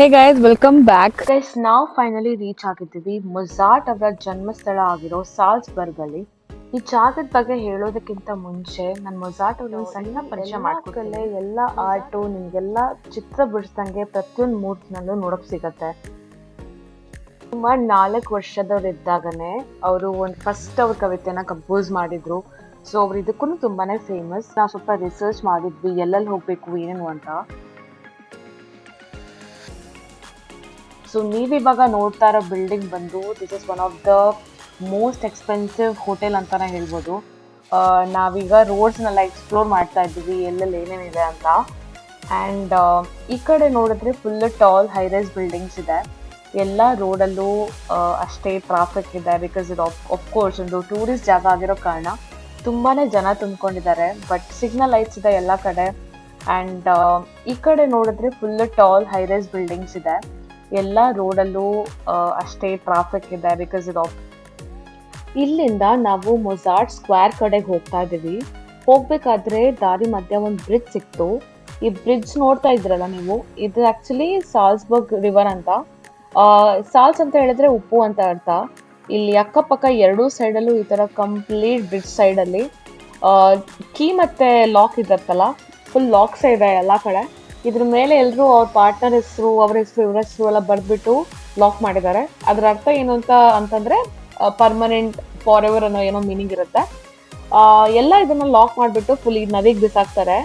Hey guys welcome back guys ನಾವು finally reach ಆಗಿದ್ದೀವಿ. Mozart ಅವರ ಜನ್ಮಸ್ಥಳ ಆಗಿರೋ ಸಾಲ್ಸ್ಬರ್ಗ್ ಅಲ್ಲಿ ಈ ಜಾಗದ ಬಗ್ಗೆ ಹೇಳೋದಕ್ಕಿಂತ ಮುಂಚೆ ನಾನು ಮೊಜಾರ್ಟ್ ಅವ್ರ ಸಣ್ಣ ಪರಿಚಯ ಮಾಡ್ಕೊಳ್ತೇನೆ ಎಲ್ಲ ಆರ್ಟು ನಿಮಗೆಲ್ಲ ಚಿತ್ರ ಬಿಡಿಸ್ದಂಗೆ ಪ್ರತಿಯೊಂದು ಮೂರ್ತಿನಲ್ಲೂ ನೋಡಕ್ ಸಿಗತ್ತೆ. ಸುಮಾರು ನಾಲ್ಕು ವರ್ಷದವ್ರು ಇದ್ದಾಗನೇ ಅವರು ಒಂದು ಫಸ್ಟ್ ಅವ್ರ ಕವಿತೆನ ಕಂಪೋಸ್ ಮಾಡಿದ್ರು. ಸೊ ಅವ್ರು ಇದಕ್ಕೂ ತುಂಬಾನೇ ಫೇಮಸ್ ನಾವು ಸ್ವಲ್ಪ ರಿಸರ್ಚ್ ಮಾಡಿದ್ವಿ ಎಲ್ಲೆಲ್ಲಿ ಹೋಗ್ಬೇಕು ಏನು ಅಂತ. ಸೊ ನೀವಿವಾಗ ನೋಡ್ತಾ ಇರೋ ಬಿಲ್ಡಿಂಗ್ ಬಂದು this is one of the most expensive hotel ಅಂತಾನೆ ಹೇಳ್ಬೋದು. ನಾವೀಗ ರೋಡ್ಸ್ನೆಲ್ಲ ಎಕ್ಸ್ಪ್ಲೋರ್ ಮಾಡ್ತಾ ಇದ್ದೀವಿ, ಎಲ್ಲೆಲ್ಲಿ ಏನೇನಿದೆ ಅಂತ. ಆ್ಯಂಡ್ ಈ ಕಡೆ ನೋಡಿದ್ರೆ full tall high rise buildings ಇದೆ. ಎಲ್ಲ ರೋಡಲ್ಲೂ ಅಷ್ಟೇ ಟ್ರಾಫಿಕ್ ಇದೆ ಬಿಕಾಸ್ ಇದು ಆಫ್ ಕೋರ್ಸ್ ಒಂದು ಟೂರಿಸ್ಟ್ ಜಾಗ ಆಗಿರೋ ಕಾರಣ ತುಂಬಾ ಜನ ತುಂಬಿಕೊಂಡಿದ್ದಾರೆ ಬಟ್ ಸಿಗ್ನಲ್ ಲೈಟ್ಸ್ ಇದೆ ಎಲ್ಲ ಕಡೆ. ಆ್ಯಂಡ್ ಈ ಕಡೆ ನೋಡಿದ್ರೆ full tall high rise buildings ಇದೆ. ಎಲ್ಲ ರೋಡಲ್ಲೂ ಅಷ್ಟೇ ಟ್ರಾಫಿಕ್ ಇದೆ ಬಿಕಾಸ್ ಇದು ಇಲ್ಲಿಂದ ನಾವು ಮೊಜಾರ್ಟ್ ಸ್ಕ್ವೇರ್ ಕಡೆಗೆ ಹೋಗ್ತಾ ಇದ್ದೀವಿ. ಹೋಗ್ಬೇಕಾದ್ರೆ ದಾರಿ ಮಧ್ಯೆ ಒಂದು ಬ್ರಿಡ್ಜ್ ಸಿಕ್ತು. ಈ ಬ್ರಿಡ್ಜ್ ನೋಡ್ತಾ ಇದ್ರಲ್ಲ ನೀವು? ಇದು ಆಕ್ಚುಲಿ ಸಾಲ್ಸ್ಬರ್ಗ್ ರಿವರ್ ಅಂತ. ಸಾಲ್ಸ್ ಅಂತ ಹೇಳಿದ್ರೆ ಉಪ್ಪು ಅಂತ ಅರ್ಥ. ಇಲ್ಲಿ ಅಕ್ಕಪಕ್ಕ ಎರಡೂ ಸೈಡಲ್ಲೂ ಈ ಥರ ಕಂಪ್ಲೀಟ್ ಬ್ರಿಡ್ಜ್ ಸೈಡಲ್ಲಿ ಕೀ ಮತ್ತೆ ಲಾಕ್ ಇರುತ್ತಲ್ಲ ಫುಲ್ ಲಾಕ್ಸೇ ಇದೆ ಎಲ್ಲ ಕಡೆ. ಇದ್ರ ಮೇಲೆ ಎಲ್ಲರೂ ಅವ್ರ ಪಾರ್ಟ್ನರ್ ಹೆಸರು, ಅವ್ರ ಹೆಸರು, ಇವ್ರ ಹೆಸರು ಎಲ್ಲ ಬರ್ದ್ಬಿಟ್ಟು ಲಾಕ್ ಮಾಡಿದ್ದಾರೆ. ಅದ್ರ ಅರ್ಥ ಏನು ಅಂತ ಅಂತಂದ್ರೆ ಪರ್ಮನೆಂಟ್ ಫಾರ್ ಎವರ್ ಅನ್ನೋ ಏನೋ ಮೀನಿಂಗ್ ಇರುತ್ತೆ. ಎಲ್ಲ ಇದನ್ನ ಲಾಕ್ ಮಾಡಿಬಿಟ್ಟು ಫುಲ್ ಈ ನದಿಗೆ ಬಿಸಾಕ್ತಾರೆ.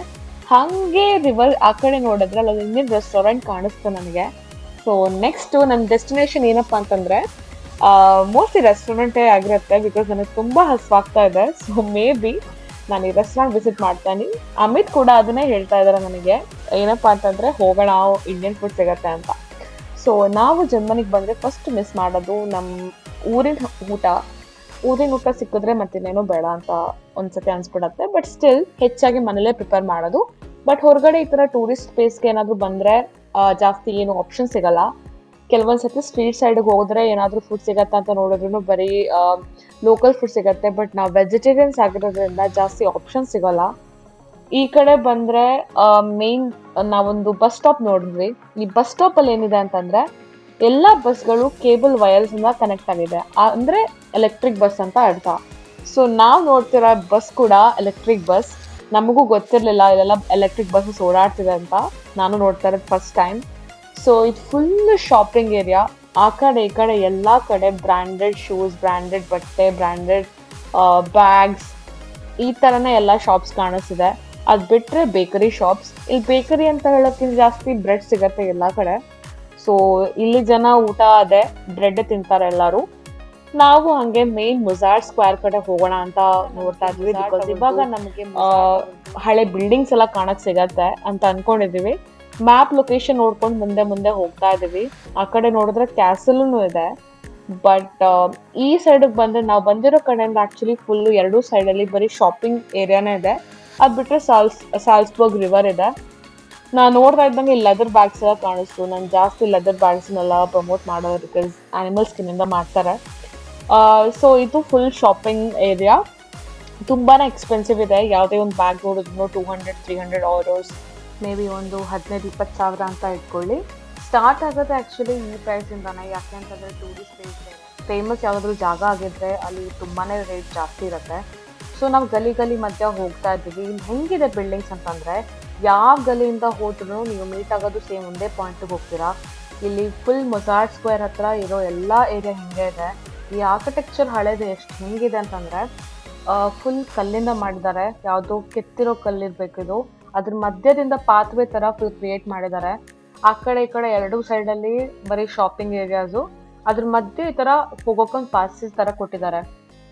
ಹಂಗೆ ರಿವರ್ ಆ ಕಡೆ ನೋಡಿದ್ರೆ ಅಲ್ಲಿ ಇಂಡಿಯನ್ ರೆಸ್ಟೋರೆಂಟ್ ಕಾಣಿಸ್ತು ನನಗೆ. ಸೊ ನೆಕ್ಸ್ಟ್ ನನ್ನ ಡೆಸ್ಟಿನೇಷನ್ ಏನಪ್ಪ ಅಂತಂದ್ರೆ ಮೋಸ್ಟ್ಲಿ ರೆಸ್ಟೋರೆಂಟೇ ಆಗಿರುತ್ತೆ ಬಿಕಾಸ್ ನನಗೆ ತುಂಬಾ ಹಸ್ವಾಗ್ತಾ ಇದೆ. ಸೊ ಮೇ ಬಿ ನಾನು ಈ ರೆಸ್ಟೋರೆಂಟ್ ವಿಸಿಟ್ ಮಾಡ್ತೀನಿ ಅಮಿತ್ ಕೂಡ ಅದನ್ನೇ ಹೇಳ್ತಾ ಇದ್ದಾರೆ ನನಗೆ. ಏನಪ್ಪಾ ಅಂತಂದ್ರೆ, ಹೋಗೋಣ ಇಂಡಿಯನ್ ಫುಡ್ ಸಿಗತ್ತೆ ಅಂತ. ಸೊ ನಾವು ಜರ್ಮನಿಗೆ ಬಂದ್ರೆ ಫಸ್ಟ್ ಮಿಸ್ ಮಾಡೋದು ನಮ್ಮ ಊರಿನ ಊಟ. ಊರಿನ ಊಟ ಸಿಕ್ಕಿದ್ರೆ ಮತ್ತಿನ್ನೇನು ಬೇಡ ಅಂತ ಒಂದ್ಸತಿ ಅನ್ಸ್ಬಿಡತ್ತೆ. ಬಟ್ ಸ್ಟಿಲ್ ಹೆಚ್ಚಾಗಿ ಮನೇಲೇ ಪ್ರಿಪೇರ್ ಮಾಡೋದು. ಬಟ್ ಹೊರಗಡೆ ಈ ತರ ಟೂರಿಸ್ಟ್ ಪ್ಲೇಸ್ಗೆ ಏನಾದ್ರು ಬಂದ್ರೆ ಜಾಸ್ತಿ ಏನು ಆಪ್ಷನ್ ಸಿಗಲ್ಲ. ಕೆಲವೊಂದ್ ಸತಿ ಸ್ಟ್ರೀಟ್ ಸೈಡ್ಗೆ ಹೋದ್ರೆ ಏನಾದರೂ ಫುಡ್ ಸಿಗತ್ತಾ ಅಂತ ನೋಡಿದ್ರು ಬರೀ ಲೋಕಲ್ ಫುಡ್ ಸಿಗತ್ತೆ. ಬಟ್ ನಾವು ವೆಜಿಟೇರಿಯನ್ಸ್ ಆಗಿರೋದ್ರಿಂದ ಜಾಸ್ತಿ ಆಪ್ಷನ್ ಸಿಗೋಲ್ಲ. ಈ ಕಡೆ ಬಂದ್ರೆ ಮೇನ್ ನಾವೊಂದು ಬಸ್ ಸ್ಟಾಪ್ ನೋಡಿದ್ವಿ. ಈ ಬಸ್ ಸ್ಟಾಪ್ ಅಲ್ಲಿ ಏನಿದೆ ಅಂತಂದ್ರೆ, ಎಲ್ಲಾ ಬಸ್ಗಳು ಕೇಬಲ್ ವಯರ್ಸಿಂದ ಕನೆಕ್ಟ್ ಆಗಿದೆ. ಅಂದ್ರೆ ಎಲೆಕ್ಟ್ರಿಕ್ ಬಸ್ ಅಂತ ಅರ್ಥ. ಸೊ ನಾವು ನೋಡ್ತಿರೋ ಬಸ್ ಕೂಡ ಎಲೆಕ್ಟ್ರಿಕ್ ಬಸ್ ನಮಗೂ ಗೊತ್ತಿರಲಿಲ್ಲ, ಇಲ್ಲೆಲ್ಲ ಎಲೆಕ್ಟ್ರಿಕ್ ಬಸ್ಸಸ್ ಓಡಾಡ್ತಿದೆ ಅಂತ. ನಾನು ನೋಡ್ತಾ ಇರೋದು ಫಸ್ಟ್ ಟೈಮ್ ಸೊ ಇದು ಫುಲ್ ಶಾಪಿಂಗ್ ಏರಿಯಾ ಆ ಕಡೆ ಈ ಕಡೆ ಎಲ್ಲ ಕಡೆ ಬ್ರ್ಯಾಂಡೆಡ್ ಶೂಸ್ ಬ್ರ್ಯಾಂಡೆಡ್ ಬಟ್ಟೆ ಬ್ರ್ಯಾಂಡೆಡ್ ಬ್ಯಾಗ್ಸ್ ಈ ಥರನೇ ಎಲ್ಲ ಶಾಪ್ಸ್ ಕಾಣಿಸ್ತಿದೆ. ಅದು ಬಿಟ್ಟರೆ ಬೇಕರಿ ಶಾಪ್ಸ್ ಇಲ್ಲಿ ಬೇಕರಿ ಅಂತ ಹೇಳೋಕ್ಕಿಂತ ಜಾಸ್ತಿ ಬ್ರೆಡ್ ಸಿಗತ್ತೆ ಎಲ್ಲ ಕಡೆ. ಸೊ ಇಲ್ಲಿ ಜನ ಊಟ ಅದೇ ಬ್ರೆಡ್ ತಿಂತಾರೆ ಎಲ್ಲರೂ. ನಾವು ಹಂಗೆ ಮೇನ್ ಮುಜಾರ್ ಸ್ಕ್ವೇರ್ ಕಡೆ ಹೋಗೋಣ ಅಂತ ನೋಡ್ತಾ ಇದ್ವಿ. ಇವಾಗ ನಮಗೆ ಹಳೆ ಬಿಲ್ಡಿಂಗ್ಸ್ ಎಲ್ಲ ಕಾಣಕ್ ಸಿಗತ್ತೆ ಅಂತ ಅನ್ಕೊಂಡಿದೀವಿ. ಮ್ಯಾಪ್ ಲೊಕೇಶನ್ ನೋಡ್ಕೊಂಡು ಮುಂದೆ ಮುಂದೆ ಹೋಗ್ತಾ ಇದೀವಿ. ಆ ಕಡೆ ನೋಡಿದ್ರೆ ಕ್ಯಾಸಲ್ನು ಇದೆ. ಬಟ್ ಈ ಸೈಡಿಗೆ ಬಂದ್ರೆ ನಾವು ಬಂದಿರೋ ಕಡೆಯಿಂದ ಆ್ಯಕ್ಚುಲಿ ಫುಲ್ ಎರಡೂ ಸೈಡ್ ಅಲ್ಲಿ ಬರೀ ಶಾಪಿಂಗ್ ಏರಿಯಾನೇ ಇದೆ. ಅದು ಬಿಟ್ರೆ ಸಾಲ್ಸ್, ಸಾಲ್ಸ್ಬರ್ಗ್ ರಿವರ್ ಇದೆ. ನಾನು ನೋಡ್ತಾ ಇದ್ದಂಗೆ ಲೆದರ್ ಬ್ಯಾಗ್ಸ್ ಎಲ್ಲ ಕಾಣಿಸ್ತು. ನಾನು ಜಾಸ್ತಿ ಲೆದರ್ ಬ್ಯಾಗ್ಸ್ನೆಲ್ಲ ಪ್ರಮೋಟ್ ಮಾಡೋದು ಬಿಕಾಸ್ ಆನಿಮಲ್ ಸ್ಕಿನ್ ಇಂದ ಮಾಡ್ತಾರೆ. ಸೊ ಇದು ಫುಲ್ ಶಾಪಿಂಗ್ ಏರಿಯಾ ತುಂಬಾ ಎಕ್ಸ್ಪೆನ್ಸಿವ್ ಇದೆ. ಯಾವುದೇ ಒಂದು ಬ್ಯಾಗ್ ನೋಡಿದ್ರು two hundred three hundred euros may be ಒಂದು ಹದಿನೈದು, ಇಪ್ಪತ್ತು ಸಾವಿರ ಅಂತ ಇಟ್ಕೊಳ್ಳಿ. ಸ್ಟಾರ್ಟ್ ಆಗೋದು ಆ್ಯಕ್ಚುಲಿ ಈ ಪ್ರೈಸಿಂದನೇ ಯಾಕೆ ಅಂತಂದರೆ ಟೂರಿಸ್ಟ್ ಪ್ಲೇಸ್ ಫೇಮಸ್ ಯಾವುದಾದ್ರೂ ಜಾಗ ಆಗಿದ್ರೆ ಅಲ್ಲಿ ತುಂಬಾ ರೇಟ್ ಜಾಸ್ತಿ ಇರುತ್ತೆ. ಸೊ ನಾವು ಗಲಿ ಗಲಿ ಮಧ್ಯ ಹೋಗ್ತಾ ಇದ್ದೀವಿ. ಇಲ್ಲಿ ಹೆಂಗಿದೆ ಬಿಲ್ಡಿಂಗ್ಸ್ ಅಂತಂದರೆ, ಯಾವ ಗಲಿಯಿಂದ ಹೋದ್ರೂ ನೀವು ಮೀಟ್ ಆಗೋದು ಸೇಮ್ ಒಂದೇ ಪಾಯಿಂಟ್ಗೆ ಹೋಗ್ತೀರಾ. ಇಲ್ಲಿ ಫುಲ್ ಮೊಸಾರ್ಟ್ ಸ್ಕ್ವೇರ್ ಹತ್ರ ಇರೋ ಎಲ್ಲ ಏರಿಯಾ ಹಿಂಗೆ ಇದೆ. ಈ ಆರ್ಕಿಟೆಕ್ಚರ್ ಹಳೇದು ಎಷ್ಟು ಹೆಂಗಿದೆ ಅಂತಂದರೆ ಫುಲ್ ಕಲ್ಲಿಂದ ಮಾಡಿದ್ದಾರೆ. ಯಾವುದೋ ಕೆತ್ತಿರೋ ಕಲ್ಲಿರಬೇಕಿದು. ಅದ್ರ ಮಧ್ಯದಿಂದ ಪಾತ್ವೆ ತರ ಫುಲ್ ಕ್ರಿಯೇಟ್ ಮಾಡಿದ್ದಾರೆ. ಆ ಕಡೆ ಈ ಕಡೆ ಎರಡು ಸೈಡ್ ಅಲ್ಲಿ ಬರೀ ಶಾಪಿಂಗ್ ಏರಿಯಾಸು ಅದ್ರ ಮಧ್ಯೆ ಈ ತರ ಹೋಗೋಕೊಂದು ಪ್ಯಾಸೇಜ್ ತರ ಕೊಟ್ಟಿದ್ದಾರೆ.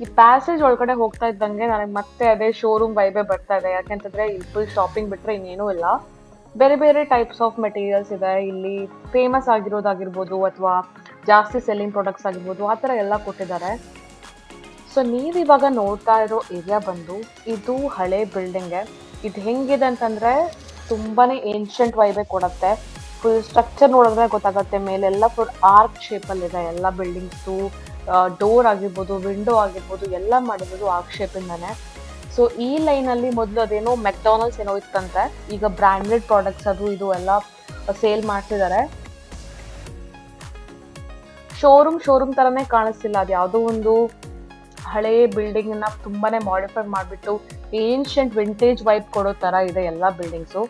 ಈ ಪ್ಯಾಸೇಜ್ ಒಳಗಡೆ ಹೋಗ್ತಾ ಇದ್ದಂಗೆ ನನಗೆ ಮತ್ತೆ ಅದೇ ಶೋರೂಮ್ ವೈಬೇ ಬರ್ತಾ ಇದೆ. ಯಾಕೆಂತಂದ್ರೆ ಇಲ್ಲಿ ಫುಲ್ ಶಾಪಿಂಗ್ ಬಿಟ್ರೆ ಇನ್ನೇನೂ ಇಲ್ಲ. ಬೇರೆ ಬೇರೆ ಟೈಪ್ಸ್ ಆಫ್ ಮೆಟೀರಿಯಲ್ಸ್ ಇದೆ. ಇಲ್ಲಿ ಫೇಮಸ್ ಆಗಿರೋದಾಗಿರ್ಬೋದು ಅಥವಾ ಜಾಸ್ತಿ ಸೆಲ್ಲಿಂಗ್ ಪ್ರಾಡಕ್ಟ್ಸ್ ಆಗಿರ್ಬೋದು ಆ ಥರ ಎಲ್ಲ ಕೊಟ್ಟಿದ್ದಾರೆ. ಸೊ ನೀವು ಇವಾಗ ನೋಡ್ತಾ ಇರೋ ಏರಿಯಾ ಬಂದು ಇದು ಹಳೆ ಬಿಲ್ಡಿಂಗ್ ಇದು ಹೆಂಗಿದೆ ಅಂತಂದ್ರೆ ತುಂಬಾನೇ ಏನ್ಷಂಟ್ ವೈಬೇ ಕೊಡುತ್ತೆ. ಫುಲ್ ಸ್ಟ್ರಕ್ಚರ್ ನೋಡಿದ್ರೆ ಗೊತ್ತಾಗುತ್ತೆ, ಮೇಲೆಲ್ಲ ಫುಲ್ ಆರ್ಕ್ ಶೇಪಲ್ಲಿ ಇದೆ. ಎಲ್ಲ ಬಿಲ್ಡಿಂಗ್ಸು ಡೋರ್ ಆಗಿರ್ಬೋದು ವಿಂಡೋ ಆಗಿರ್ಬೋದು, ಎಲ್ಲ ಮಾಡಿರೋದು ಆರ್ಕ್ ಶೇಪಿಂದಾನೆ ಸೊ ಈ ಲೈನಲ್ಲಿ ಮೊದಲು ಅದೇನೋ ಮೆಕ್ಡಾನಲ್ಸ್ ಏನೋ ಇತ್ತಂತೆ. ಈಗ ಬ್ರ್ಯಾಂಡೆಡ್ ಪ್ರಾಡಕ್ಟ್ಸ್ ಅದು ಇದು ಎಲ್ಲ ಸೇಲ್ ಮಾಡ್ತಿದ್ದಾರೆ ಶೋರೂಮ್ ಶೋರೂಮ್ ತರನೇ ಕಾಣಿಸ್ತಿಲ್ಲ. ಅದು ಯಾವುದೋ ಒಂದು ಹಳೆ ನ ತುಂಬಾನೇ ಮಾಡಿಫೈ ಮಾಡಿಬಿಟ್ಟು ಏನ್ಷಂಟ್ ವಿಂಟೇಜ್ ವೈಬ್ ಕೊಡೋ ತರ ಇದೆ ಎಲ್ಲ ಬಿಲ್ಡಿಂಗ್ಸು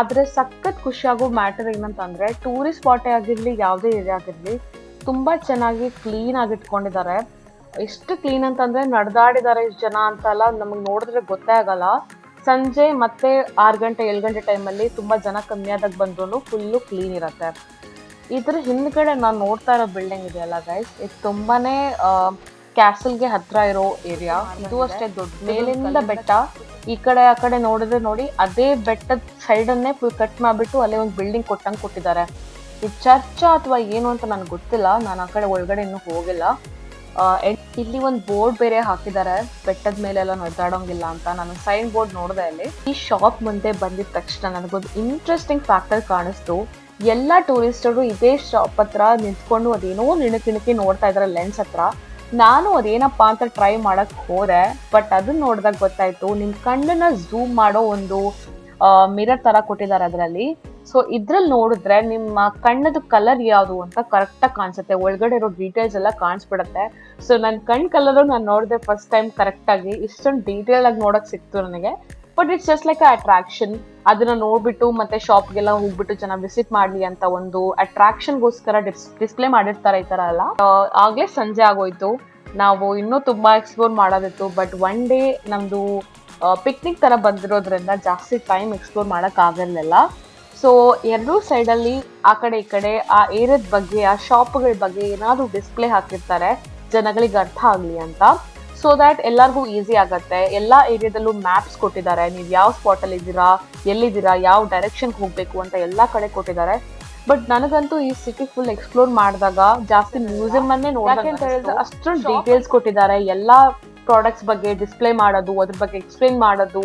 ಆದ್ರೆ ಸಖತ್ ಖುಷಿಯಾಗೋ ಮ್ಯಾಟರ್ ಏನಂತಂದ್ರೆ ಟೂರಿಸ್ಟ್ ಸ್ಪಾಟ್ ಆಗಿರ್ಲಿ, ಯಾವುದೇ ಏರಿಯಾ ಆಗಿರ್ಲಿ, ತುಂಬಾ ಚೆನ್ನಾಗಿ ಕ್ಲೀನ್ ಆಗಿ ಇಟ್ಕೊಂಡಿದ್ದಾರೆ. ಎಷ್ಟು ಕ್ಲೀನ್ ಅಂತಂದ್ರೆ ನಡೆದಾಡಿದ್ದಾರೆ ಇಷ್ಟು ಜನ ಅಂತಲ್ಲ ನಮಗೆ ನೋಡಿದ್ರೆ ಗೊತ್ತೇ ಆಗಲ್ಲ. ಸಂಜೆ ಮತ್ತೆ ಆರು ಗಂಟೆ, ಏಳು ಗಂಟೆ ಟೈಮಲ್ಲಿ ತುಂಬಾ ಜನ ಕಮ್ಮಿ ಆದಾಗ ಬಂದ್ರು ಫುಲ್ಲು ಕ್ಲೀನ್ ಇರತ್ತೆ. ಇದ್ರ ಹಿಂದ್ಗಡೆ ನಾನು ನೋಡ್ತಾ ಇರೋ ಬಿಲ್ಡಿಂಗ್ ಇದೆಯಲ್ಲ ಗೈಸ್ ಇದು ತುಂಬಾನೇ ಕ್ಯಾಸಲ್ಗೆ ಹತ್ರ ಇರೋ ಏರಿಯಾ ಇದು ಅಷ್ಟೇ ದೊಡ್ಡ ಮೇಲಿಂದ ಬೆಟ್ಟ. ಈ ಕಡೆ, ಆ ಕಡೆ ನೋಡಿದ್ರೆ ನೋಡಿ, ಅದೇ ಬೆಟ್ಟದ ಸೈಡ್ ಅನ್ನೇ ಫುಲ್ ಕಟ್ ಮಾಡಿಬಿಟ್ಟು ಅಲ್ಲೇ ಒಂದು ಬಿಲ್ಡಿಂಗ್ ಕೊಟ್ಟಂಗೆ ಕೊಟ್ಟಿದ್ದಾರೆ. ಇದು ಚರ್ಚ್ ಅಥವಾ ಏನು ಅಂತ ನನಗೆ ಗೊತ್ತಿಲ್ಲ. ನಾನು ಆ ಕಡೆ ಒಳಗಡೆ ಇನ್ನೂ ಹೋಗಿಲ್ಲ. ಇಲ್ಲಿ ಒಂದು ಬೋರ್ಡ್ ಬೇರೆ ಹಾಕಿದ್ದಾರೆ. ಬೆಟ್ಟದ ಮೇಲೆಲ್ಲ ನಡೆದಾಡೋಂಗಿಲ್ಲ ಅಂತ. ನಾನು ಸೈನ್ ಬೋರ್ಡ್ ನೋಡಿದೆ ಅಲ್ಲಿ. ಈ ಶಾಪ್ ಮುಂದೆ ಬಂದಿದ ತಕ್ಷಣ ನನಗೊಂದು ಇಂಟ್ರೆಸ್ಟಿಂಗ್ ಫ್ಯಾಕ್ಟರ್ ಕಾಣಿಸ್ತು. ಎಲ್ಲ ಟೂರಿಸ್ಟರು ಇದೇ ಶಾಪ್ ಹತ್ರ ನಿಂತ್ಕೊಂಡು ಅದೇನೋ ನಿಣುಕಿಣುಕಿ ನೋಡ್ತಾ ಇದಾರೆ ಲೆನ್ಸ್ ಹತ್ರ. ನಾನು ಅದೇನಪ್ಪ ಅಂತ ಟ್ರೈ ಮಾಡಕ್ ಹೋದೆ ಬಟ್ ಅದನ್ನ ನೋಡಿದಾಗ ಗೊತ್ತಾಯ್ತು ನಿಮ್ ಕಣ್ಣನ್ನ ಝೂಮ್ ಮಾಡೋ ಒಂದು ಮಿರರ್ ತರ ಕೊಟ್ಟಿದ್ದಾರೆ ಅದರಲ್ಲಿ. ಸೊ ಇದ್ರಲ್ಲಿ ನೋಡಿದ್ರೆ ನಿಮ್ಮ ಕಣ್ಣದ ಕಲರ್ ಯಾವುದು ಅಂತ ಕರೆಕ್ಟ್ ಆಗಿ ಕಾಣಿಸುತ್ತೆ. ಒಳಗಡೆ ಇರೋ ಡೀಟೇಲ್ಸ್ ಎಲ್ಲ ಕಾಣಿಸ್ಬಿಡುತ್ತೆ. ಸೊ ನನ್ನ ಕಣ್ಣು ಕಲರು ನಾನು ನೋಡಿದೆ ಫಸ್ಟ್ ಟೈಮ್ ಕರೆಕ್ಟಾಗಿ ಇಷ್ಟೊಂದು ಡೀಟೇಲ್ ಆಗಿ ನೋಡಕ್ ಸಿಕ್ತು ನನಗೆ. But it's just like attraction ಅದನ್ನ ನೋಡ್ಬಿಟ್ಟು ಮತ್ತೆ ಶಾಪ್ಗೆಲ್ಲ ಹೋಗ್ಬಿಟ್ಟು ಜನ ವಿಸಿಟ್ ಮಾಡ್ಲಿ ಅಂತ ಒಂದು ಅಟ್ರಾಕ್ಷನ್ಗೋಸ್ಕರ ಡಿಸ್ಪ್ಲೇ ಮಾಡಿರ್ತಾರೆ ಈ ತರ ಎಲ್ಲ. ಆಗ್ಲೇ ಸಂಜೆ ಆಗೋಯ್ತು. ನಾವು ಇನ್ನೂ ತುಂಬಾ ಎಕ್ಸ್ಪ್ಲೋರ್ ಮಾಡೋದಿತ್ತು. ಬಟ್ ಒನ್ ಡೇ ನಮ್ದು ಪಿಕ್ನಿಕ್ ತರ ಬಂದಿರೋದ್ರಿಂದ ಜಾಸ್ತಿ ಟೈಮ್ ಎಕ್ಸ್ಪ್ಲೋರ್ ಮಾಡಕ್ ಆಗಿರ್ಲಿಲ್ಲ ಸೊ ಎರಡೂ ಸೈಡಲ್ಲಿ ಆ ಕಡೆ ಈ ಕಡೆ ಆ ಏರಿಯಾದ ಬಗ್ಗೆ, ಆ ಶಾಪ್ಗಳ ಬಗ್ಗೆ ಏನಾದ್ರು ಡಿಸ್ಪ್ಲೇ ಹಾಕಿರ್ತಾರೆ. ಜನಗಳಿಗೆ ಅರ್ಥ ಆಗ್ಲಿ ಅಂತ. ಸೊ ದ್ಯಾಟ್ ಎಲ್ಲರಿಗೂ ಈಸಿ ಆಗತ್ತೆ. ಎಲ್ಲ ಏರಿಯಾದಲ್ಲೂ ಮ್ಯಾಪ್ಸ್ ಕೊಟ್ಟಿದ್ದಾರೆ. ನೀವು ಯಾವ ಸ್ಪಾಟ್ ಅಲ್ಲಿ ಇದ್ದೀರಾ ಎಲ್ಲಿದ್ದೀರಾ ಯಾವ ಡೈರೆಕ್ಷನ್ ಹೋಗ್ಬೇಕು ಅಂತ ಎಲ್ಲಾ ಕಡೆ ಕೊಟ್ಟಿದ್ದಾರೆ. ಬಟ್ ನನಗಂತೂ ಈ ಸಿಟಿ ಫುಲ್ ಎಕ್ಸ್ಪ್ಲೋರ್ ಮಾಡಿದಾಗ ಜಾಸ್ತಿ ಮ್ಯೂಸಿಯಂ ಅನ್ನೇ ಅಂತ ಹೇಳಿದ್ರೆ ಅಷ್ಟೊಂದು ಡೀಟೇಲ್ಸ್ ಕೊಟ್ಟಿದ್ದಾರೆ. ಎಲ್ಲ ಪ್ರಾಡಕ್ಟ್ಸ್ ಬಗ್ಗೆ ಡಿಸ್ಪ್ಲೇ ಮಾಡೋದು ಅದ್ರ ಬಗ್ಗೆ ಎಕ್ಸ್ಪ್ಲೇನ್ ಮಾಡೋದು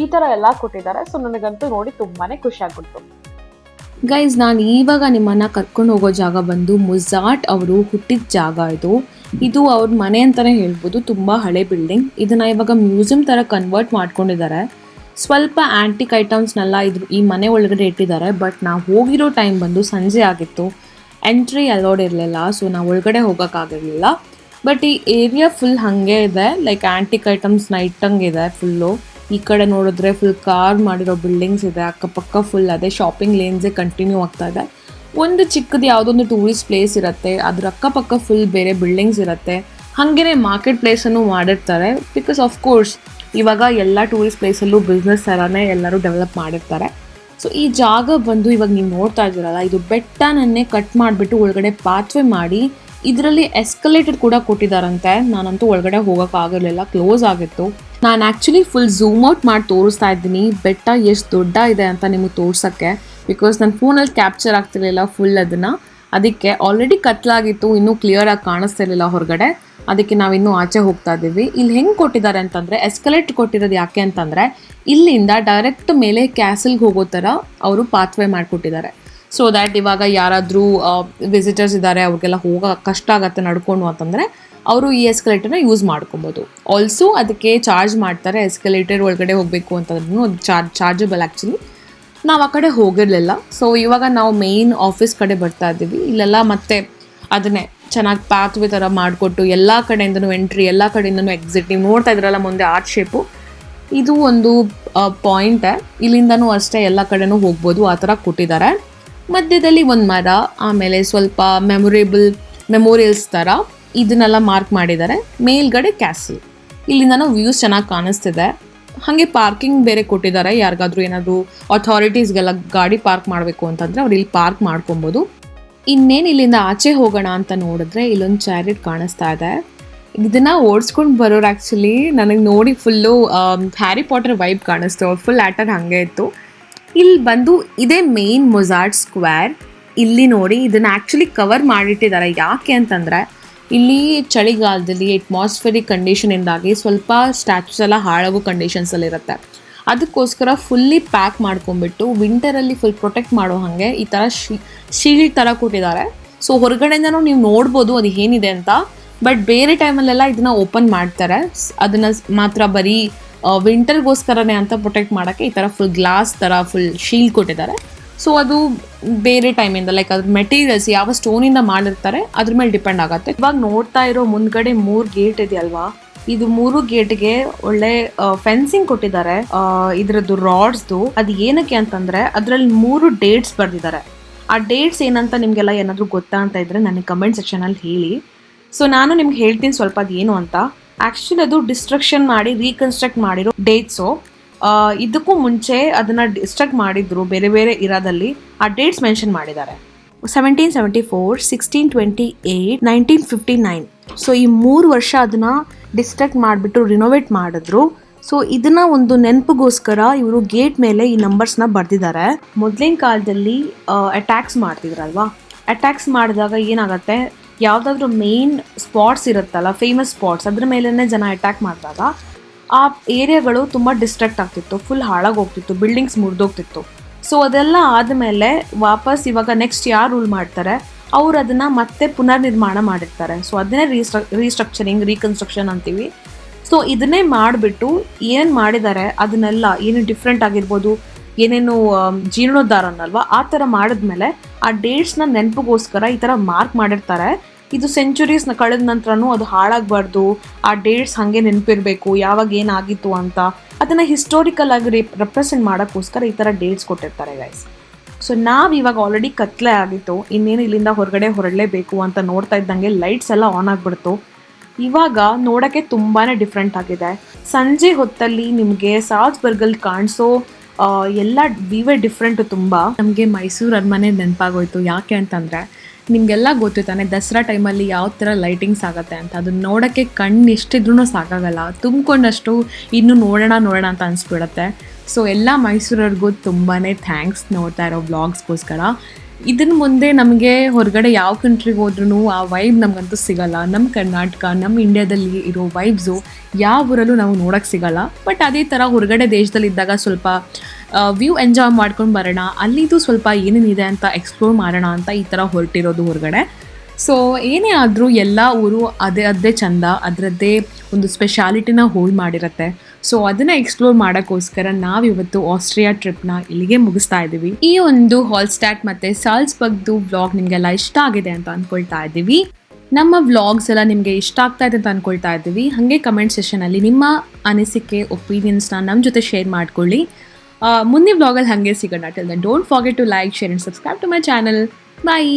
ಈ ತರ ಎಲ್ಲ ಕೊಟ್ಟಿದ್ದಾರೆ. ಸೊ ನನಗಂತೂ ನೋಡಿ ತುಂಬಾನೇ ಖುಷಿ ಆಗ್ಬಿಡ್ತು. ಗೈಸ್ ನಾನು ಇವಾಗ ನಿಮ್ಮನ್ನ ಕರ್ಕೊಂಡು ಹೋಗೋ ಜಾಗ ಬಂದು ಮುಜಾಟ್ ಅವರು ಹುಟ್ಟಿದ ಜಾಗ ಇದು. ಇದು ಅವ್ರ ಮನೆ ಅಂತಲೇ ಹೇಳ್ಬೋದು, ತುಂಬ ಹಳೆ ಬಿಲ್ಡಿಂಗ್ ಇದನ್ನ ಇವಾಗ ಮ್ಯೂಸಿಯಂ ಥರ ಕನ್ವರ್ಟ್ ಮಾಡ್ಕೊಂಡಿದ್ದಾರೆ. ಸ್ವಲ್ಪ ಆ್ಯಂಟಿಕ್ ಐಟಮ್ಸ್ನೆಲ್ಲ ಇದ್ರ ಈ ಮನೆ ಒಳಗಡೆ ಇಟ್ಟಿದ್ದಾರೆ ಬಟ್ ನಾವು ಹೋಗಿರೋ ಟೈಮ್ ಬಂದು ಸಂಜೆ ಆಗಿತ್ತು. ಎಂಟ್ರಿ ಅಲೋಡ್ ಇರಲಿಲ್ಲ ಸೊ ನಾವು ಒಳಗಡೆ ಹೋಗೋಕ್ಕಾಗಿರಲಿಲ್ಲ ಬಟ್ ಈ ಏರಿಯಾ ಫುಲ್ ಹಾಗೆ ಇದೆ ಲೈಕ್ ಆ್ಯಂಟಿಕ್ ಐಟಮ್ಸ್ನ ಇದೆ ಫುಲ್ಲು ಈ ಕಡೆ ನೋಡಿದ್ರೆ ಫುಲ್ ಕಾರ್ ಮಾಡಿರೋ ಬಿಲ್ಡಿಂಗ್ಸ್ ಇದೆ, ಅಕ್ಕಪಕ್ಕ ಫುಲ್ ಅದೇ ಶಾಪಿಂಗ್ ಲೇನ್ಸೇ ಕಂಟಿನ್ಯೂ ಆಗ್ತಾ ಇದೆ. ಒಂದು ಚಿಕ್ಕದು ಯಾವುದೊಂದು ಟೂರಿಸ್ಟ್ ಪ್ಲೇಸ್ ಇರುತ್ತೆ, ಅದ್ರ ಅಕ್ಕಪಕ್ಕ ಫುಲ್ ಬೇರೆ ಬಿಲ್ಡಿಂಗ್ಸ್ ಇರುತ್ತೆ. ಹಾಗೇನೆ ಮಾರ್ಕೆಟ್ ಪ್ಲೇಸನ್ನು ಮಾಡಿರ್ತಾರೆ. ಬಿಕಾಸ್ ಆಫ್ ಕೋರ್ಸ್ ಇವಾಗ ಎಲ್ಲ ಟೂರಿಸ್ಟ್ ಪ್ಲೇಸಲ್ಲೂ ಬಿಸ್ನೆಸ್ ಥರನೇ ಎಲ್ಲರೂ ಡೆವಲಪ್ ಮಾಡಿರ್ತಾರೆ. ಸೊ ಈ ಜಾಗ ಬಂದು ಇವಾಗ ನೀವು ನೋಡ್ತಾ ಇದ್ದೀರಲ್ಲ, ಇದು ಬೆಟ್ಟನನ್ನೇ ಕಟ್ ಮಾಡಿಬಿಟ್ಟು ಒಳಗಡೆ ಪಾತ್ವೆ ಮಾಡಿ, ಇದರಲ್ಲಿ ಎಸ್ಕಲೇಟರ್ ಕೂಡ ಕೊಟ್ಟಿದ್ದಾರಂತೆ ನಾನಂತೂ ಒಳಗಡೆ ಹೋಗೋಕ್ಕಾಗಿರಲಿಲ್ಲ ಕ್ಲೋಸ್ ಆಗಿತ್ತು. ನಾನು ಆ್ಯಕ್ಚುಲಿ ಫುಲ್ ಝೂಮ್ ಔಟ್ ಮಾಡಿ ತೋರಿಸ್ತಾ ಇದ್ದೀನಿ. ಬೆಟ್ಟ ಎಷ್ಟು ದೊಡ್ಡ ಇದೆ ಅಂತ ನಿಮಗೆ ತೋರ್ಸೋಕ್ಕೆ. ಬಿಕಾಸ್ ನನ್ನ ಫೋನಲ್ಲಿ ಕ್ಯಾಪ್ಚರ್ ಆಗ್ತಿರ್ಲಿಲ್ಲ ಫುಲ್ ಅದನ್ನು. ಅದಕ್ಕೆ ಆಲ್ರೆಡಿ ಕತ್ಲಾಗಿತ್ತು, ಇನ್ನೂ ಕ್ಲಿಯರ್ ಆಗಿ ಕಾಣಿಸ್ತಿರ್ಲಿಲ್ಲ ಹೊರಗಡೆ. ಅದಕ್ಕೆ ನಾವಿನ್ನೂ ಆಚೆ ಹೋಗ್ತಾ ಇದ್ದೀವಿ ಇಲ್ಲಿ ಹೆಂಗೆ ಕೊಟ್ಟಿದ್ದಾರೆ ಅಂತಂದರೆ ಎಸ್ಕಲೇಟ್ ಕೊಟ್ಟಿರೋದು ಯಾಕೆ ಅಂತಂದರೆ, ಇಲ್ಲಿಂದ ಡೈರೆಕ್ಟ್ ಮೇಲೆ ಕ್ಯಾಸಲ್ಗೆ ಹೋಗೋ ಥರ ಅವರು ಪಾತ್ವೆ ಮಾಡಿಕೊಟ್ಟಿದ್ದಾರೆ. ಸೊ ದ್ಯಾಟ್ ಇವಾಗ ಯಾರಾದರೂ ವಿಸಿಟರ್ಸ್ ಇದ್ದಾರೆ, ಅವ್ರಿಗೆಲ್ಲ ಹೋಗೋ ಕಷ್ಟ ಆಗತ್ತೆ ನಡ್ಕೊಂಡು ಅಂತಂದರೆ, ಅವರು ಈ ಎಸ್ಕಲೇಟರ್ನ ಯೂಸ್ ಮಾಡ್ಕೊಬೋದು. ಆಲ್ಸೋ ಅದಕ್ಕೆ ಚಾರ್ಜ್ ಮಾಡ್ತಾರೆ ಎಸ್ಕಲೇಟರ್ ಒಳಗಡೆ ಹೋಗಬೇಕು ಅಂತಂದ್ರೂ ಅದು ಚಾರ್ಜ್ ಚಾರ್ಜಬಲ್ ಆ್ಯಕ್ಚುಲಿ ನಾವು ಆ ಕಡೆ ಹೋಗಿರಲಿಲ್ಲ. ಸೊ ಇವಾಗ ನಾವು ಮೇಯ್ನ್ ಆಫೀಸ್ ಕಡೆ ಬರ್ತಾ ಇದ್ದೀವಿ. ಇಲ್ಲೆಲ್ಲ ಮತ್ತೆ ಅದನ್ನೇ ಚೆನ್ನಾಗಿ ಪಾತ್ವೆ ಥರ ಮಾಡಿಕೊಟ್ಟು ಎಲ್ಲ ಕಡೆಯಿಂದನೂ ಎಂಟ್ರಿ ಎಲ್ಲ ಕಡೆಯಿಂದನೂ ಎಕ್ಸಿಟ್ ನೀವು ನೋಡ್ತಾ ಇದ್ರಲ್ಲ ಮುಂದೆ ಆರ್ಟ್ ಶೇಪು ಇದು ಒಂದು ಪಾಯಿಂಟ್ ಇಲ್ಲಿಂದನೂ ಅಷ್ಟೇ ಎಲ್ಲ ಕಡೆನೂ ಹೋಗ್ಬೋದು ಆ ಥರ ಕೊಟ್ಟಿದ್ದಾರೆ. ಮಧ್ಯದಲ್ಲಿ ಒಂದು ಮರ, ಆಮೇಲೆ ಸ್ವಲ್ಪ ಮೆಮೊರೇಬಲ್ ಮೆಮೋರಿಯಲ್ಸ್ ಥರ ಇದನ್ನೆಲ್ಲ ಮಾರ್ಕ್ ಮಾಡಿದ್ದಾರೆ. ಮೇಲ್ಗಡೆ ಕ್ಯಾಸಲ್ ಇಲ್ಲಿಂದನೂ ವ್ಯೂಸ್ ಚೆನ್ನಾಗಿ ಕಾಣಿಸ್ತಿದೆ. ಹಾಗೆ ಪಾರ್ಕಿಂಗ್ ಬೇರೆ ಕೊಟ್ಟಿದ್ದಾರೆ. ಯಾರಿಗಾದ್ರೂ ಏನಾದರೂ ಅಥಾರಿಟೀಸ್ಗೆಲ್ಲ ಗಾಡಿ ಪಾರ್ಕ್ ಮಾಡಬೇಕು ಅಂತಂದರೆ ಅವ್ರು ಇಲ್ಲಿ ಪಾರ್ಕ್ ಮಾಡ್ಕೊಬೋದು. ಇನ್ನೇನು ಇಲ್ಲಿಂದ ಆಚೆ ಹೋಗೋಣ ಅಂತ ನೋಡಿದ್ರೆ ಇಲ್ಲೊಂದು ಚಾರಿಟ್ ಕಾಣಿಸ್ತಾ ಇದೆ. ಇದನ್ನ ಓಡಿಸ್ಕೊಂಡು ಬರೋರು ಆ್ಯಕ್ಚುಲಿ ನನಗೆ ನೋಡಿ ಫುಲ್ಲು ಹ್ಯಾರಿ ಪಾಟರ್ ವೈಬ್ ಕಾಣಿಸ್ತು. ಫುಲ್ ಆಟರ್ ಹಾಗೆ ಇತ್ತು. ಇಲ್ಲಿ ಬಂದು ಇದೇ ಮೇನ್ ಮೊಜಾರ್ಟ್ ಸ್ಕ್ವೇರ್ ಇಲ್ಲಿ ನೋಡಿ ಇದನ್ನ ಆ್ಯಕ್ಚುಲಿ ಕವರ್ ಮಾಡಿಟ್ಟಿದ್ದಾರೆ. ಯಾಕೆ ಅಂತಂದರೆ ಇಲ್ಲಿ ಚಳಿಗಾಲದಲ್ಲಿ ಅಟ್ಮಾಸ್ಫಿಯರಿಕ್ ಕಂಡೀಷನಿಂದಾಗಿ ಸ್ವಲ್ಪ ಸ್ಟ್ಯಾಚ್ಯೂಸ್ ಎಲ್ಲ ಹಾಳಾಗೋ ಕಂಡೀಷನ್ಸಲ್ಲಿ ಇರುತ್ತೆ. ಅದಕ್ಕೋಸ್ಕರ ಫುಲ್ಲಿ ಪ್ಯಾಕ್ ಮಾಡ್ಕೊಂಡ್ಬಿಟ್ಟು ವಿಂಟರಲ್ಲಿ ಫುಲ್ ಪ್ರೊಟೆಕ್ಟ್ ಮಾಡೋ ಹಾಗೆ ಈ ಥರ ಶೀ ಶೀಲ್ಡ್ ಥರ ಕೊಟ್ಟಿದ್ದಾರೆ. ಸೊ ಹೊರಗಡೆಯಿಂದನೂ ನೀವು ನೋಡ್ಬೋದು ಅದು ಏನಿದೆ ಅಂತ. ಬಟ್ ಬೇರೆ ಟೈಮಲ್ಲೆಲ್ಲ ಇದನ್ನ ಓಪನ್ ಮಾಡ್ತಾರೆ. ಅದನ್ನ ಮಾತ್ರ ಬರೀ ವಿಂಟರ್ಗೋಸ್ಕರನೇ ಅಂತ ಪ್ರೊಟೆಕ್ಟ್ ಮಾಡೋಕ್ಕೆ ಈ ಥರ ಫುಲ್ ಗ್ಲಾಸ್ ಥರ ಫುಲ್ ಶೀಲ್ಡ್ ಕೊಟ್ಟಿದ್ದಾರೆ. ಸೊ ಅದು ಬೇರೆ ಟೈಮಿಂದ ಲೈಕ್ ಅದ್ರ ಮೆಟೀರಿಯಲ್ಸ್ ಯಾವ ಸ್ಟೋನಿಂದ ಮಾಡಿರ್ತಾರೆ, ಅದ್ರ ಮೇಲೆ ಡಿಪೆಂಡ್ ಆಗುತ್ತೆ. ಇವಾಗ ನೋಡ್ತಾ ಇರೋ ಮುಂದ್ಗಡೆ ಮೂರು ಗೇಟ್ ಇದೆಯಲ್ವಾ? ಇದು ಮೂರು ಗೇಟ್ಗೆ ಒಳ್ಳೆ ಫೆನ್ಸಿಂಗ್ ಕೊಟ್ಟಿದ್ದಾರೆ. ಇದ್ರದ್ದು ರಾಡ್ಸ್ದು ಅದು ಏನಕ್ಕೆ ಅಂತಂದ್ರೆ, ಅದ್ರಲ್ಲಿ ಮೂರು ಡೇಟ್ಸ್ ಬರ್ದಿದ್ದಾರೆ. ಆ ಡೇಟ್ಸ್ ಏನಂತ ನಿಮಗೆಲ್ಲ ಏನಾದರೂ ಗೊತ್ತಾ ಅಂತ ಇದ್ರೆ ನನಗೆ ಕಮೆಂಟ್ ಸೆಕ್ಷನಲ್ಲಿ ಹೇಳಿ. ಸೊ ನಾನು ನಿಮ್ಗೆ ಹೇಳ್ತೀನಿ ಸ್ವಲ್ಪ ಅದು ಏನು ಅಂತ. ಆ್ಯಕ್ಚುಲಿ ಅದು ಡಿಸ್ಟ್ರಕ್ಷನ್ ಮಾಡಿ ರೀಕನ್ಸ್ಟ್ರಕ್ಟ್ ಮಾಡಿರೋ ಡೇಟ್ಸು ಇದಕ್ಕೂ ಮುಂಚೆ ಅದನ್ನು ಡಿಸ್ಟ್ರಕ್ಟ್ ಮಾಡಿದ್ರು ಬೇರೆ ಬೇರೆ ಇರಾದಲ್ಲಿ, ಆ ಡೇಟ್ಸ್ ಮೆನ್ಷನ್ ಮಾಡಿದ್ದಾರೆ. Seventeen seventy four sixteen twenty eight nineteen fifty nine so ಈ ಮೂರು ವರ್ಷ ಅದನ್ನು ಡಿಸ್ಟ್ರಕ್ಟ್ ಮಾಡಿಬಿಟ್ಟು ರಿನೋವೇಟ್ ಮಾಡಿದ್ರು. ಸೊ ಇದನ್ನ ಒಂದು ನೆನಪಿಗೋಸ್ಕರ ಇವರು ಗೇಟ್ ಮೇಲೆ ಈ ನಂಬರ್ಸ್ನ ಬರ್ದಿದ್ದಾರೆ. ಮೊದಲಿನ ಕಾಲದಲ್ಲಿ ಅಟ್ಯಾಕ್ಸ್ ಮಾಡ್ತಿದ್ರಲ್ವಾ? ಅಟ್ಯಾಕ್ಸ್ ಮಾಡಿದಾಗ ಏನಾಗುತ್ತೆ? ಯಾವುದಾದ್ರೂ ಮೇನ್ ಸ್ಪಾಟ್ಸ್ ಇರುತ್ತಲ್ಲ ಫೇಮಸ್ ಸ್ಪಾಟ್ಸ್ ಅದ್ರ ಮೇಲೇ ಜನ ಅಟ್ಯಾಕ್ ಮಾಡಿದಾಗ ಆ ಏರಿಯಾಗಳು ತುಂಬ ಡಿಸ್ಟ್ರಾಕ್ಟ್ ಆಗ್ತಿತ್ತು ಫುಲ್ ಹಾಳಾಗಿ ಹೋಗ್ತಿತ್ತು ಬಿಲ್ಡಿಂಗ್ಸ್ ಮುರಿದೋಗ್ತಿತ್ತು. ಸೊ ಅದೆಲ್ಲ ಆದಮೇಲೆ ವಾಪಸ್ ಇವಾಗ ನೆಕ್ಸ್ಟ್ ಯಾರು ರೂಲ್ ಮಾಡ್ತಾರೆ? ಅವ್ರು ಅದನ್ನು ಮತ್ತೆ ಪುನರ್ನಿರ್ಮಾಣ ಮಾಡಿರ್ತಾರೆ. ಸೊ ಅದನ್ನೇ ರೀಸ್ಟ್ರ ರೀಸ್ಟ್ರಕ್ಚರಿಂಗ್ ರೀಕನ್ಸ್ಟ್ರಕ್ಷನ್ ಅಂತೀವಿ. ಸೊ ಇದನ್ನೇ ಮಾಡಿಬಿಟ್ಟು ಏನು ಮಾಡಿದ್ದಾರೆ? ಅದನ್ನೆಲ್ಲ ಏನು ಡಿಫ್ರೆಂಟ್ ಆಗಿರ್ಬೋದು? ಏನೇನು ಜೀರ್ಣೋದ್ಧಾರ ಅನ್ನಲ್ವಾ? ಆ ಥರ ಮಾಡಿದ್ಮೇಲೆ ಆ ಡೇಟ್ಸ್ನ ನೆನಪಿಗೋಸ್ಕರ ಈ ಥರ ಮಾರ್ಕ್ ಮಾಡಿರ್ತಾರೆ. ಇದು ಸೆಂಚುರೀಸ್ನ ಕಳೆದ ನಂತರನೂ ಅದು ಹಾಳಾಗಬಾರ್ದು. ಆ ಡೇಟ್ಸ್ ಹಾಗೆ ನೆನಪಿರಬೇಕು, ಯಾವಾಗ ಏನಾಗಿತ್ತು ಅಂತ. ಅದನ್ನು ಹಿಸ್ಟೋರಿಕಲ್ ಆಗಿ ರೆಪ್ರೆಸೆಂಟ್ ಮಾಡೋಕ್ಕೋಸ್ಕರ ಈ ಥರ ಡೇಟ್ಸ್ ಕೊಟ್ಟಿರ್ತಾರೆ ಗೈಸ್ ಸೊ ನಾವು ಇವಾಗ ಆಲ್ರೆಡಿ ಕತ್ಲೆ ಆಗಿತ್ತು. ಇನ್ನೇನು ಇಲ್ಲಿಂದ ಹೊರಗಡೆ ಹೊರಡಲೇಬೇಕು ಅಂತ ನೋಡ್ತಾ ಇದ್ದಂಗೆ ಲೈಟ್ಸ್ ಎಲ್ಲ ಆನ್ ಆಗಿಬಿಡ್ತು. ಇವಾಗ ನೋಡೋಕ್ಕೆ ತುಂಬಾ ಡಿಫ್ರೆಂಟ್ ಆಗಿದೆ. ಸಂಜೆ ಹೊತ್ತಲ್ಲಿ ನಿಮಗೆ ಸಾಲ್ಸ್ಬರ್ಗಲ್ಲಿ ಕಾಣಿಸೋ ಎಲ್ಲ ವಿವೇ ಡಿಫ್ರೆಂಟ್ ತುಂಬ. ನಮಗೆ ಮೈಸೂರು ಅರಮನೆ ನೆನಪಾಗೋಯ್ತು. ಯಾಕೆ ಅಂತಂದರೆ ನಿಮಗೆಲ್ಲ ಗೊತ್ತು ತಾನೆ, ದಸರಾ ಟೈಮಲ್ಲಿ ಯಾವ ಥರ ಲೈಟಿಂಗ್ಸ್ ಆಗುತ್ತೆ ಅಂತ. ಅದನ್ನ ನೋಡೋಕ್ಕೆ ಕಣ್ಣು ಎಷ್ಟಿದ್ರೂ ಸಾಕಾಗಲ್ಲ. ತುಂಬಿಕೊಂಡಷ್ಟು ಇನ್ನೂ ನೋಡೋಣ ನೋಡೋಣ ಅಂತ ಅನಿಸ್ಬಿಡುತ್ತೆ. ಸೊ ಎಲ್ಲ ಮೈಸೂರವ್ರಿಗೂ ತುಂಬಾ ಥ್ಯಾಂಕ್ಸ್ ನೋಡ್ತಾ ಇರೋ ವ್ಲಾಗ್ಸ್ಗೋಸ್ಕರ ಇದನ್ನ ಮುಂದೆ ನಮಗೆ ಹೊರಗಡೆ ಯಾವ ಕಂಟ್ರಿಗೆ ಹೋದ್ರೂ ಆ ವೈಬ್ ನಮಗಂತೂ ಸಿಗಲ್ಲ. ನಮ್ಮ ಕರ್ನಾಟಕ ನಮ್ಮ ಇಂಡಿಯಾದಲ್ಲಿ ಇರೋ ವೈಬ್ಸು ಯಾವ ಊರಲ್ಲೂ ನಾವು ನೋಡೋಕ್ಕೆ ಸಿಗಲ್ಲ. ಬಟ್ ಅದೇ ಥರ ಹೊರಗಡೆ ದೇಶದಲ್ಲಿದ್ದಾಗ ಸ್ವಲ್ಪ ವ್ಯೂ ಎಂಜಾಯ್ ಮಾಡ್ಕೊಂಡು ಬರೋಣ. ಅಲ್ಲಿದು ಸ್ವಲ್ಪ ಏನೇನಿದೆ ಅಂತ ಎಕ್ಸ್ಪ್ಲೋರ್ ಮಾಡೋಣ ಅಂತ ಈ ಥರ ಹೊರಟಿರೋದು ಹೊರಗಡೆ. ಸೊ ಏನೇ ಆದರೂ ಎಲ್ಲ ಊರು ಅದೇ ಅದೇ ಚಂದ, ಅದರದ್ದೇ ಒಂದು ಸ್ಪೆಷಾಲಿಟಿನ ಹೋಲ್ಡ್ ಮಾಡಿರುತ್ತೆ. ಸೊ ಅದನ್ನು ಎಕ್ಸ್ಪ್ಲೋರ್ ಮಾಡೋಕ್ಕೋಸ್ಕರ ನಾವಿವತ್ತು ಆಸ್ಟ್ರಿಯಾ ಟ್ರಿಪ್ನ ಇಲ್ಲಿಗೆ ಮುಗಿಸ್ತಾ ಇದ್ದೀವಿ. ಈ ಒಂದು ಹಾಲ್ಸ್ಟ್ಯಾಟ್ ಮತ್ತು ಸಾಲ್ಸ್ ಬಗ್ದು ವ್ಲಾಗ್ ನಿಮಗೆಲ್ಲ ಇಷ್ಟ ಆಗಿದೆ ಅಂತ ಅಂದ್ಕೊಳ್ತಾ ಇದ್ದೀವಿ. ನಮ್ಮ ವ್ಲಾಗ್ಸ್ ಎಲ್ಲ ನಿಮಗೆ ಇಷ್ಟ ಆಗ್ತಾ ಇದೆ ಅಂತ ಅಂದ್ಕೊಳ್ತಾ ಇದ್ದೀವಿ. ಹಾಗೆ ಕಮೆಂಟ್ ಸೆಷನಲ್ಲಿ ನಿಮ್ಮ ಅನಿಸಿಕೆ ಒಪಿನಿಯನ್ಸ್ನ ನಮ್ಮ ಜೊತೆ ಶೇರ್ ಮಾಡ್ಕೊಳ್ಳಿ. ಮುಂದಿನ ವ್ಲಾಗಲ್ಲಿ ಹಾಗೆ ಸಿಗೋಣ. Till then don't forget to like share and subscribe to my channel bye